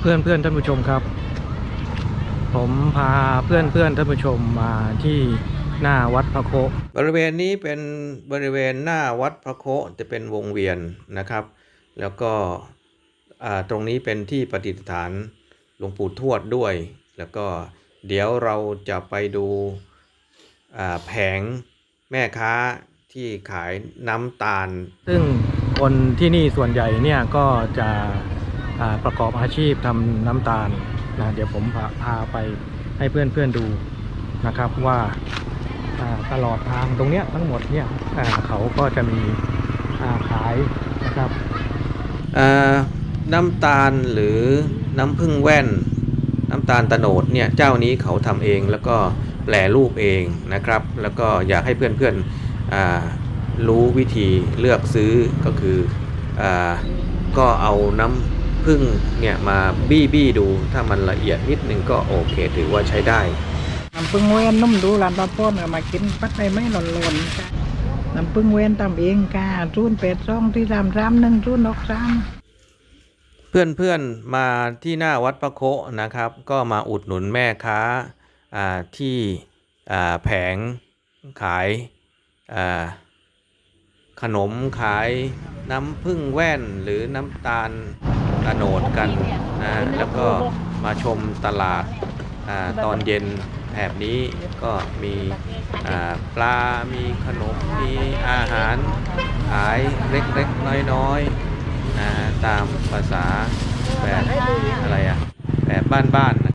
เพื่อนเพื่อนท่านผู้ชมครับ ผมพาเพื่อนเพื่อนท่านผู้ชมมาที่หน้าวัดพระโค บริเวณนี้เป็นบริเวณหน้าวัดพระโคจะเป็นวงเวียนนะครับ แล้วก็ตรงนี้เป็นที่ประดิษฐานหลวงปู่ทวดด้วย แล้วก็เดี๋ยวเราจะไปดูแผงแม่ค้าที่ขายน้ำตาล ซึ่งคนที่นี่ส่วนใหญ่เนี่ยก็จะ ประกอบอาชีพทำน้ำตาลนะเดี๋ยวผมพาพาไปให้เพื่อนเพื่อนๆดูนะครับว่าตลอดทางตรงเนี้ยทั้งหมดเนี่ยเขาก็จะมีาขายนะครับน้ำตาลหรือน้ำผึ้งแว่น น้ำตาลตะโนดเนี่ยเจ้านี้เขาทำเองแล้วก็แปลรูปเองนะครับ แล้วก็อยากให้เพื่อนๆอ่ารู้วิธีเลือกซื้อก็คืออก็เอาน้ำ ผึ้งเนี่ยมาบี้บี้ดู ถ้ามันละเอียดนิดนึงก็โอเค ถือว่าใช้ได้น้ำผึ้งเวนนุ่มดูร้านป้าป้อนเอามากินปัดในไม่หล่นหล่นๆค่ะน้ำผึ้งเวนทำเองค่ะจูนเป็ดซองที่รามรามหนึ่งจูนออกสามเพื่อนๆมาที่หน้าวัดพระโคะนะครับ ก็มาอุดหนุนแม่ค้าอ่าที่อ่าแผงขายอ่าขนมขายน้ำผึ้งแว่นหรือน้ำตาล ตะโนดกันนะแล้วก็มาชมตลาดอาตอนเย็นแถบนี้ก็มีอ่าปลา มีขนม มีอาหารขายเล็กๆ น้อยๆนะตามภาษาแบบอะไรอะแบบบ้านๆนะ